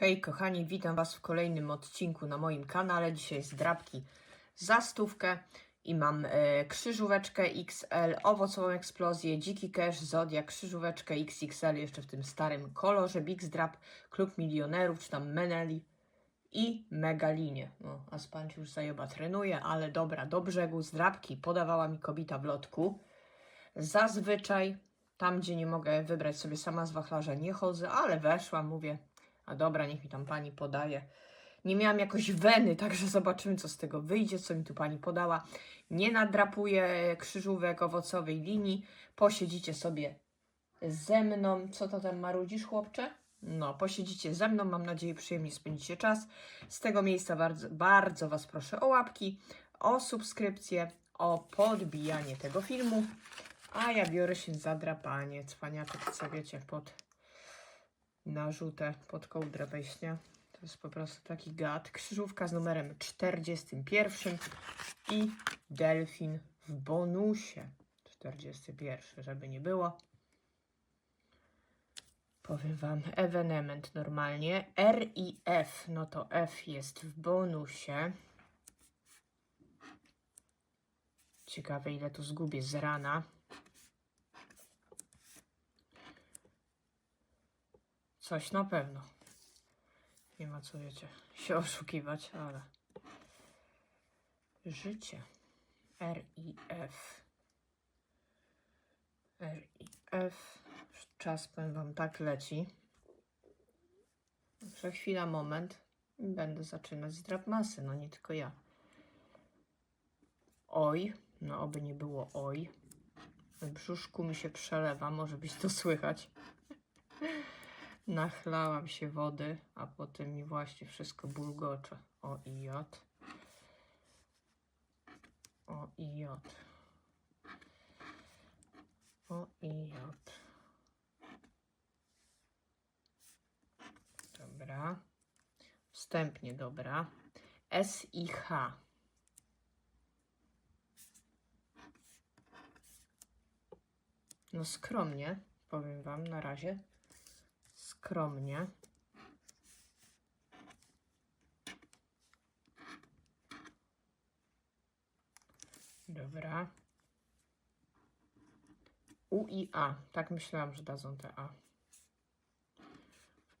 Hej kochani, witam Was w kolejnym odcinku na moim kanale. Dzisiaj jest drapki za stówkę i mam e, krzyżóweczkę XL, owocową eksplozję, dziki cash, zodiak, krzyżóweczkę XXL jeszcze w tym starym kolorze, Big Drap, Klub Milionerów, czy tam Meneli i Megalinie. No, a Spanci już zajeba trenuje, ale dobra, do brzegu z drapki podawała mi kobita w lotku. Zazwyczaj tam, gdzie nie mogę wybrać sobie sama z wachlarza, nie chodzę, ale weszłam, mówię, a dobra, niech mi tam pani podaje. Nie miałam jakoś weny, także zobaczymy, co z tego wyjdzie, co mi tu pani podała. Nie nadrapuję krzyżówek owocowej linii. Posiedzicie sobie ze mną. Co to tam marudzisz, chłopcze? No, posiedzicie ze mną, mam nadzieję, przyjemnie spędzicie czas. Z tego miejsca bardzo, bardzo Was proszę o łapki, o subskrypcję, o podbijanie tego filmu. A ja biorę się za drapanie, cwaniaczek, co wiecie, pod narzutę pod kołdrę wejść, nie? To jest po prostu taki gad. Krzyżówka z numerem 41 i delfin w bonusie 41, żeby nie było. Powiem Wam, evenement normalnie. R i F, no to F jest w bonusie. Ciekawe ile tu zgubię z rana. Coś na pewno. Nie ma co, wiecie, się oszukiwać, ale... Życie. R i F. R i F. Czas, powiem wam, tak leci. Za chwila, moment. Będę zaczynać z drapmasy, no nie tylko ja. Oj, no oby nie było oj. W brzuszku mi się przelewa, może być to słychać. Nachlałam się wody, a potem mi właśnie wszystko bulgocze. O i J. O i J. O i. Dobra. Wstępnie dobra. S i H. No skromnie, powiem Wam na razie skromnie. Dobra. U i A. Tak myślałam, że dadzą te A.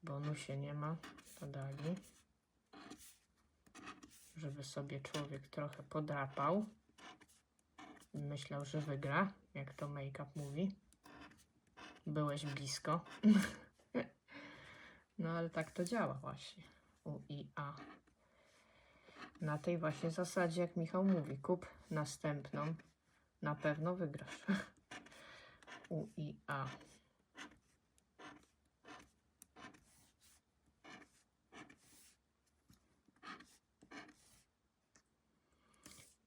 W bonusie nie ma. Podali. Żeby sobie człowiek trochę podrapał. Myślał, że wygra, jak to make-up mówi. Byłeś blisko. No ale tak to działa właśnie. U i A. Na tej właśnie zasadzie, jak Michał mówi, kup następną, na pewno wygrasz. U i A.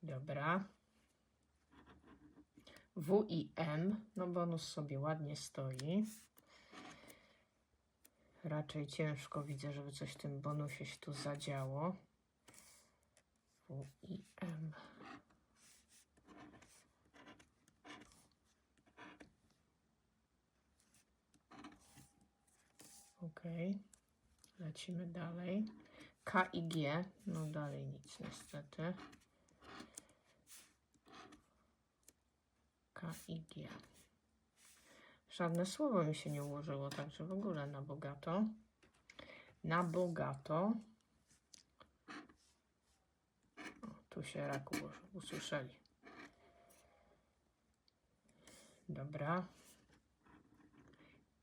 Dobra. W i M, no bonus sobie ładnie stoi. Raczej ciężko widzę, żeby coś w tym bonusie się tu zadziało. W i M. Ok. Lecimy dalej. K i G. No dalej nic niestety. K i G. Żadne słowo mi się nie ułożyło, także w ogóle na bogato. Na bogato. O, tu się rak usłyszeli. Dobra.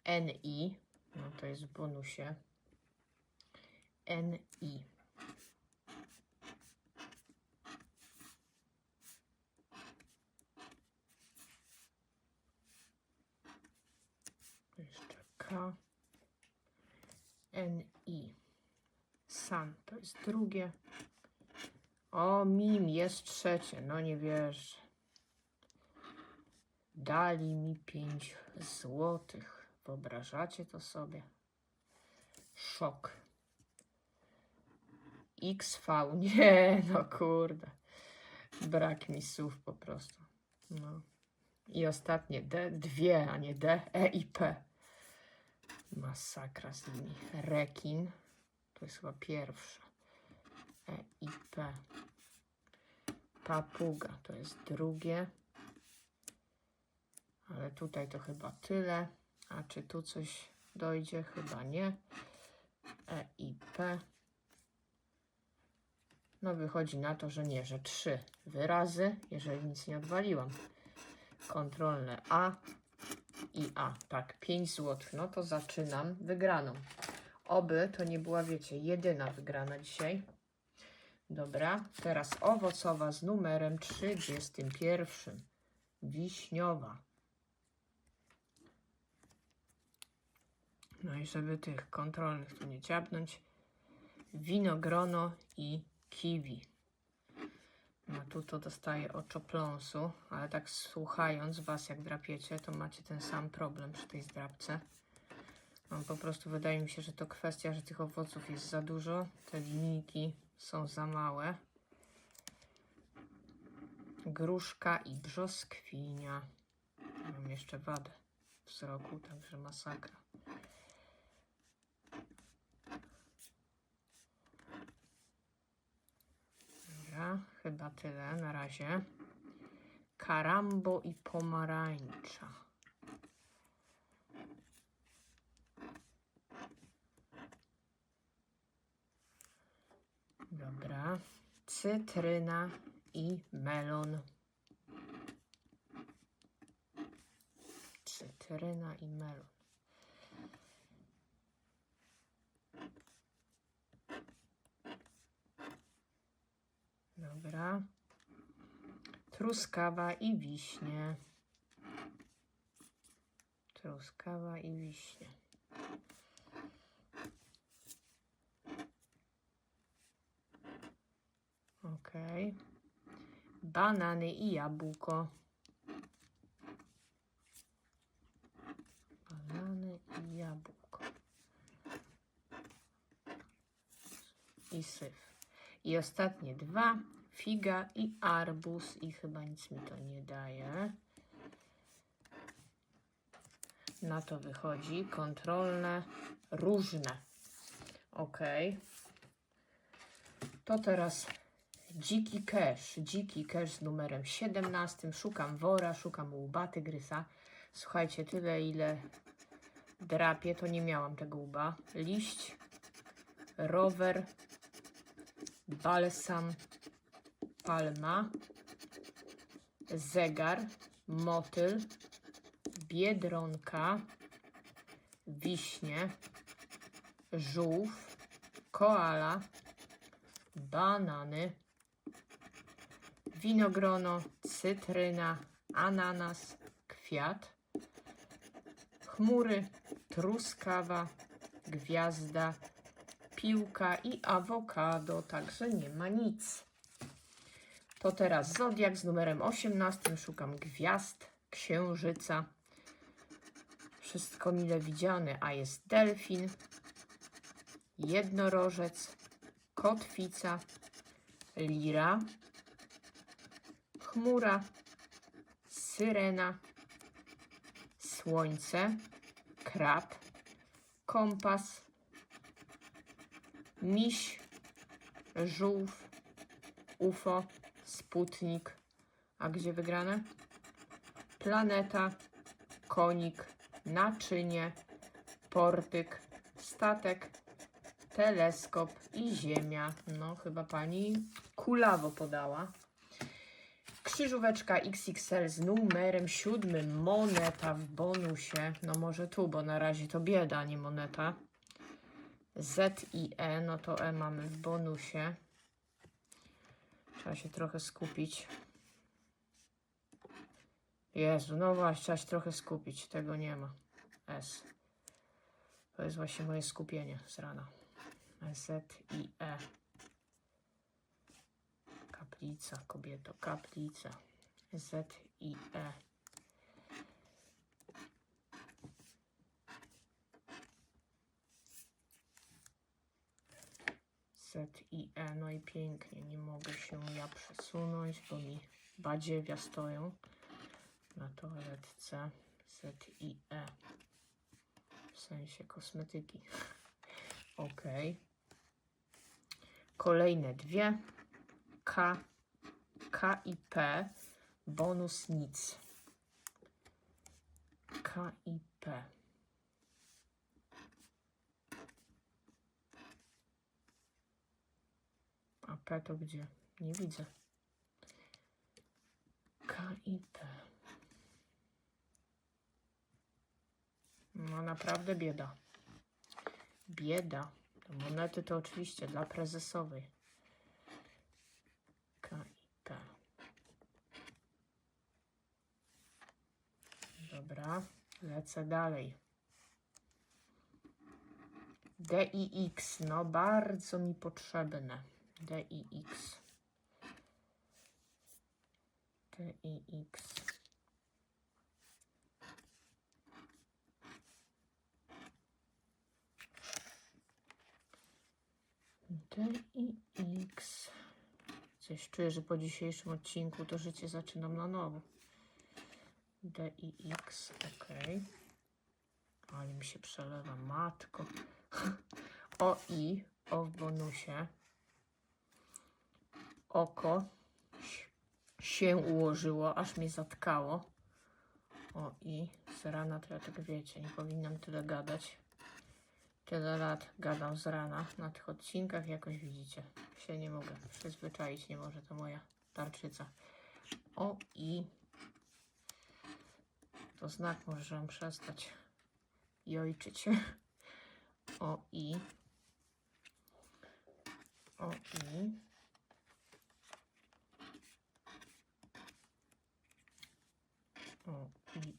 NI, no to jest w bonusie. NI. Jeszcze K. N, I. To jest drugie. O, Mim jest trzecie. No nie wiesz. Dali mi pięć złotych. Wyobrażacie to sobie? Szok. XV. Nie, no kurde. Brak mi słów po prostu. No. I ostatnie D, dwie, a nie D, E i P. Masakra z nimi. Rekin. To jest chyba pierwsze. E, I, P. Papuga to jest drugie. Ale tutaj to chyba tyle. A czy tu coś dojdzie? Chyba nie. E, I, P. No wychodzi na to, że nie, że trzy wyrazy, jeżeli nic nie odwaliłam. Kontrolne A i A. Tak, 5 zł. No to zaczynam wygraną. Oby to nie była, wiecie, jedyna wygrana dzisiaj. Dobra, teraz owocowa z numerem 31. Wiśniowa. No i żeby tych kontrolnych tu nie ciapnąć. Winogrono i kiwi. No tu to dostaję oczopląsu, ale tak słuchając Was jak drapiecie, to macie ten sam problem przy tej zdrabce. No, po prostu wydaje mi się, że to kwestia, że tych owoców jest za dużo, te linijki są za małe. Gruszka i brzoskwinia. Mam jeszcze wadę wzroku, także masakra. Dobra, chyba tyle na razie. Karambo i pomarańcza. Dobra. Cytryna i melon. Cytryna i melon. Dobra. Truskawa i wiśnie. Truskawa i wiśnie. Ok. Banany i jabłko. Banany i jabłko. I syf. I ostatnie dwa. Figa i arbuz. I chyba nic mi to nie daje. Na to wychodzi kontrolne, różne. Ok. To teraz dziki cash. Dziki cash z numerem 17. Szukam wora, szukam łba tygrysa. Słuchajcie, tyle ile drapie, to nie miałam tego łba. Liść, rower, balsam, palma, zegar, motyl, biedronka, wiśnie, żółw, koala, banany, winogrono, cytryna, ananas, kwiat, chmury, truskawa, gwiazda, piłka i awokado, także nie ma nic. To teraz zodiak z numerem 18. Szukam gwiazd, księżyca. Wszystko mile widziane, a jest delfin, jednorożec, kotwica, lira, chmura, syrena, słońce, krab, kompas, miś, żółw, UFO, Sputnik. A gdzie wygrane? Planeta, konik, naczynie, portyk, statek, teleskop i ziemia. No, chyba pani kulawo podała. Krzyżóweczka XXL z numerem siódmym. Moneta w bonusie. No może tu, bo na razie to bieda, nie moneta. Z i E, no to E mamy w bonusie. Trzeba się trochę skupić. Jezu, no właśnie, trzeba się trochę skupić. Tego nie ma. S. To jest właśnie moje skupienie z rana. Z i E. Kaplica, kobieto, kaplica. Z i E. I E. No i pięknie. Nie mogę się ja przesunąć, bo mi badziewia stoją na toaletce. I E. W sensie kosmetyki. Ok. Kolejne dwie. K, K i P. Bonus nic. K i P. P to gdzie? Nie widzę. K i P. No naprawdę bieda. Bieda. Monety to oczywiście dla prezesowej. K i P. Dobra, lecę dalej. D i X, no bardzo mi potrzebne. D i X. D i X. D i X. Coś czuję, że po dzisiejszym odcinku to życie zaczynam na nowo. D i X, ok. Ale mi się przelewa, matko. O i, o w bonusie. Oko się ułożyło, aż mnie zatkało. O i, z rana to ja tak wiecie, nie powinnam tyle gadać. Tyle lat gadam z rana na tych odcinkach, jakoś widzicie. Się nie mogę przyzwyczaić, nie może to moja tarczyca. O i to znak może, że mam przestać jojczyć. O i o i o i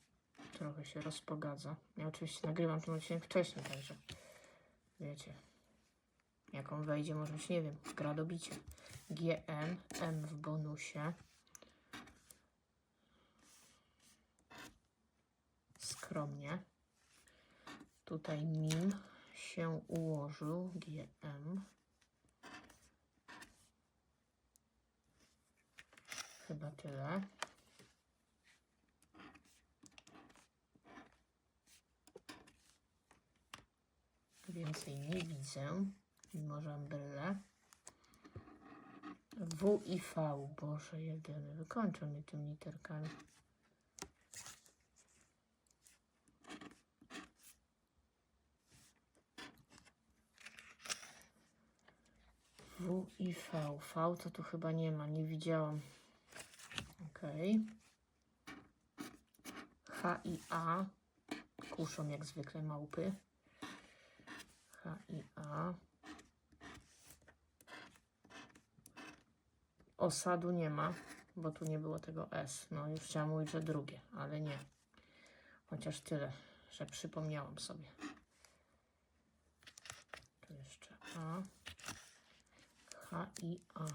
trochę się rozpogadza. Ja oczywiście nagrywam ten odcinek wcześniej, także wiecie. Jak on wejdzie, może być, nie wiem, gra do bicia. GN, M w bonusie. Skromnie. Tutaj mim się ułożył. GM. Chyba tyle. Więcej nie widzę, mimo że brylę. W i V, Boże jedyny, wykończą mnie literkami. W i V. V to tu chyba nie ma, nie widziałam. Ok. H i A. Kuszą jak zwykle małpy. Osadu nie ma, bo tu nie było tego S. No już chciałam mówić, że drugie, ale nie. Chociaż tyle, że przypomniałam sobie. Tu jeszcze A. H i A.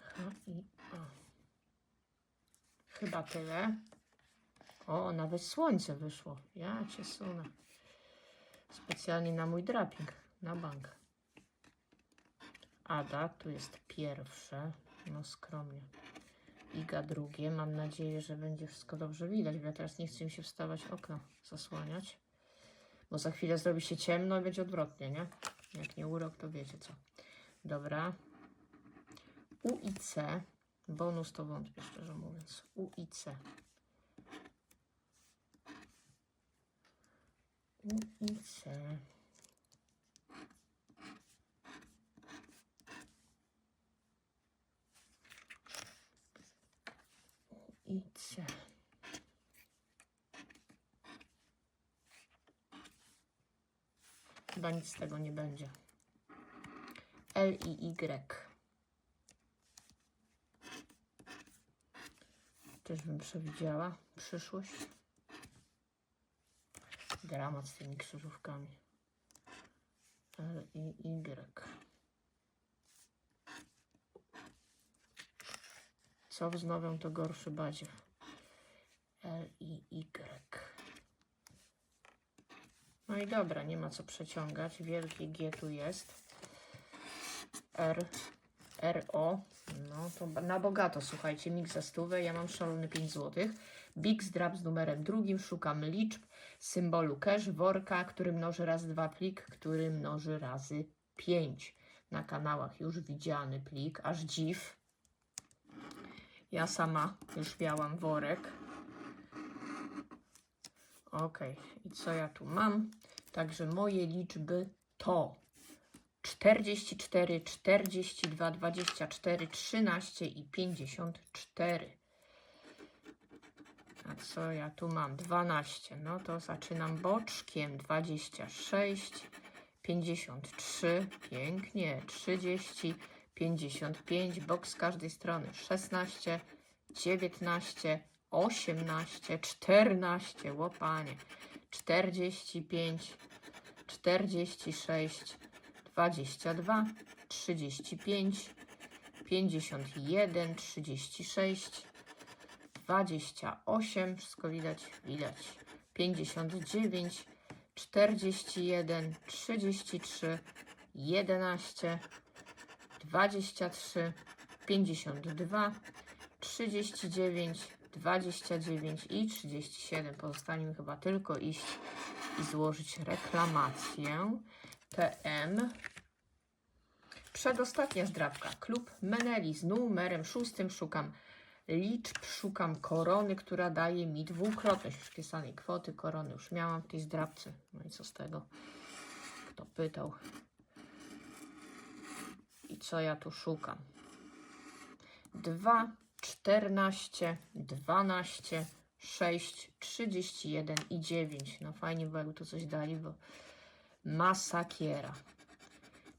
H i A. Chyba tyle. O, nawet słońce wyszło. Ja cię sunę. Specjalnie na mój draping, na bank. Ada, tu jest pierwsze. No skromnie. Iga drugie. Mam nadzieję, że będzie wszystko dobrze widać, bo ja teraz nie chcę mi się wstawać okna zasłaniać. Bo za chwilę zrobi się ciemno i będzie odwrotnie, nie? Jak nie urok, to wiecie co. Dobra. U i C. Bonus to wątpię, szczerze mówiąc. U i C. U i C. U i C. Chyba nic z tego nie będzie. L i Y. Też bym przewidziała przyszłość. Dramat z tymi krzyżówkami. L i Y. Co wznowią, to gorszy badziew. L i Y. No i dobra, nie ma co przeciągać. Wielkie G tu jest. R, RO. No to na bogato, słuchajcie, mix za stówę, ja mam szalony 5 zł. Big Zdrab z numerem drugim, szukam liczb, symbolu cash, worka, który mnoży razy dwa plik, który mnoży razy 5. Na kanałach już widziany plik, aż dziw. Ja sama już miałam worek. Ok, i co ja tu mam? Także moje liczby to 44, 42, 24, 13 i 54. A co ja tu mam? 12. No to zaczynam boczkiem. 26, 53, pięknie. 30, 55, bok z każdej strony. 16, 19, 18, 14, łopanie. 45, 46, 22, 35, 51, 36, 28, wszystko widać, widać, 59, 41, 33, 11, 23, 52, 39, 29 i 37. Pozostanie mi chyba tylko iść i złożyć reklamację. TM. Przedostatnia zdrabka. Klub Meneli z numerem szóstym. Szukam liczb, szukam korony, która daje mi dwukrotność wpisanej kwoty. Korony już miałam w tej zdrabce. No i co z tego? Kto pytał? I co ja tu szukam? 2, 14, 12, 6, 31 i 9. No fajnie by jakby tu coś dali, bo masakiera.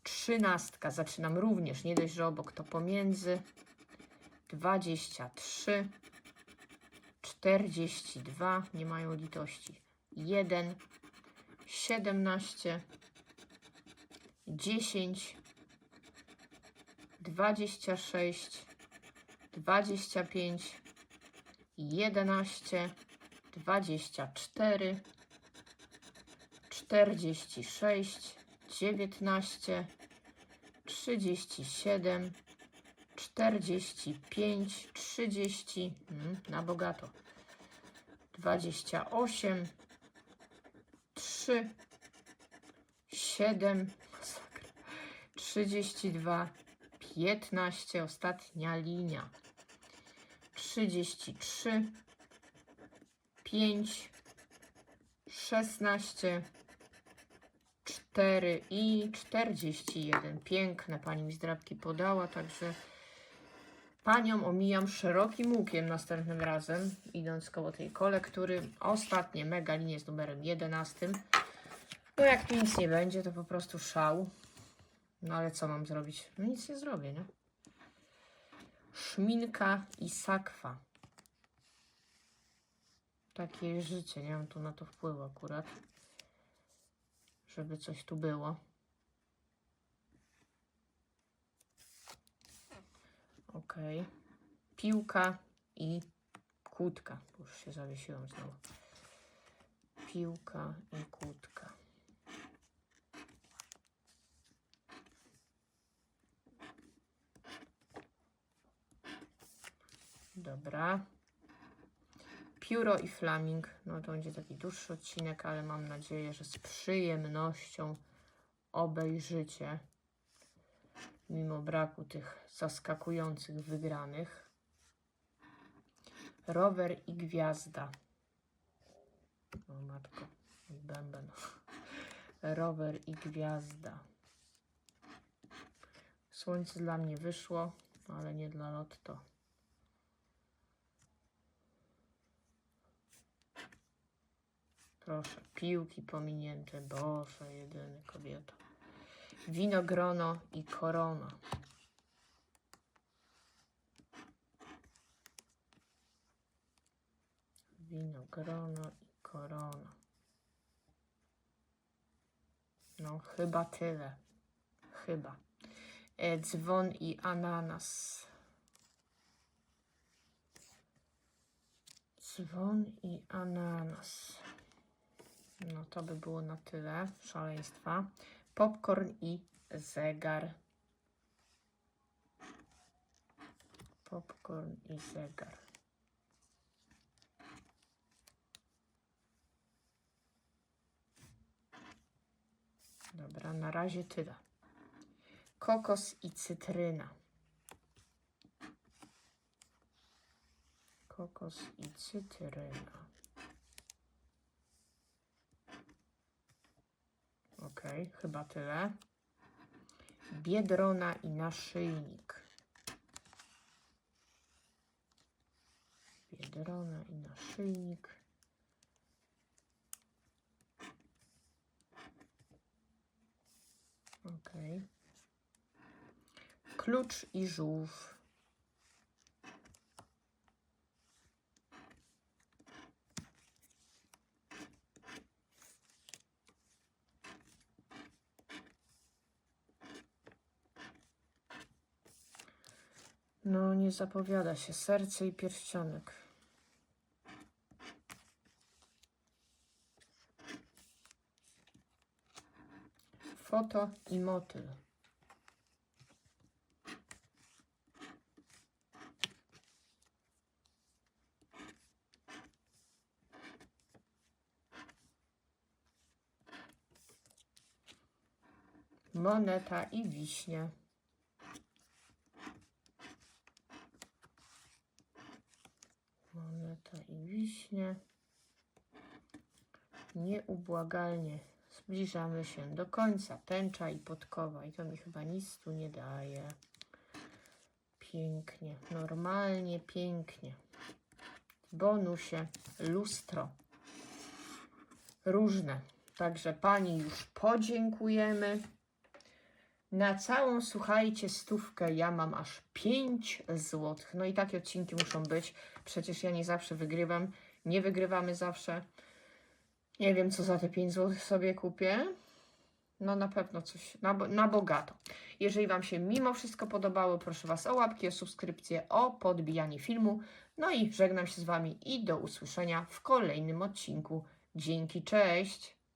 Trzynastka. Zaczynam również, nie dość, że obok to pomiędzy. 23, 42, nie mają litości. 1, 17, 10, 26, 25, 11, 24, 46, 19, 37, 45, 30, mm, na bogato, 28, 3, 7, masakra, 32, 15, ostatnia linia, 33, 5, 16, 4 i 41. Piękne pani mi zdrabki podała, także panią omijam szerokim łukiem następnym razem, idąc koło tej kolektury. Ostatnie mega linie z numerem 11. No jak tu nic nie będzie, to po prostu szał. No ale co mam zrobić? No nic nie zrobię, nie? Szminka i sakwa. Takie życie, nie mam tu na to wpływu akurat żeby coś tu było. Ok. Piłka i kłódka. Już się zawiesiłem znowu. Piłka i kłódka. Dobra. Pióro i flaming. No to będzie taki dłuższy odcinek, ale mam nadzieję, że z przyjemnością obejrzycie. Mimo braku tych zaskakujących wygranych. Rower i gwiazda. O matko, bęben. Rower i gwiazda. Słońce dla mnie wyszło, ale nie dla lotto. Proszę, piłki pominięte. Boże, jedyny kobieta. Winogrono i korona. Winogrono i korona. No, chyba tyle. Chyba. E, dzwon i ananas. Dzwon i ananas. No to by było na tyle szaleństwa. Popcorn i zegar. popcorn i zegar. Dobra, na razie tyle. Kokos i cytryna. Kokos i cytryna. Ok, chyba tyle. Biedrona i naszyjnik. Biedrona i naszyjnik. Ok. Klucz i żółw. No, nie zapowiada się. Serce i pierścionek. Foto i motyl. Moneta i wiśnie. Moneta i wiśnie. Nieubłagalnie zbliżamy się do końca. Tęcza i podkowa. I to mi chyba nic tu nie daje. Pięknie. Normalnie, pięknie. W bonusie lustro. Różne. Także pani już podziękujemy. Na całą, słuchajcie, stówkę ja mam aż 5 złotych. No i takie odcinki muszą być. Przecież ja nie zawsze wygrywam. Nie wygrywamy zawsze. Nie wiem, co za te 5 złotych sobie kupię. No na pewno coś na, na bogato. Jeżeli Wam się mimo wszystko podobało, proszę Was o łapki, o subskrypcję, o podbijanie filmu. No i żegnam się z Wami i do usłyszenia w kolejnym odcinku. Dzięki, cześć!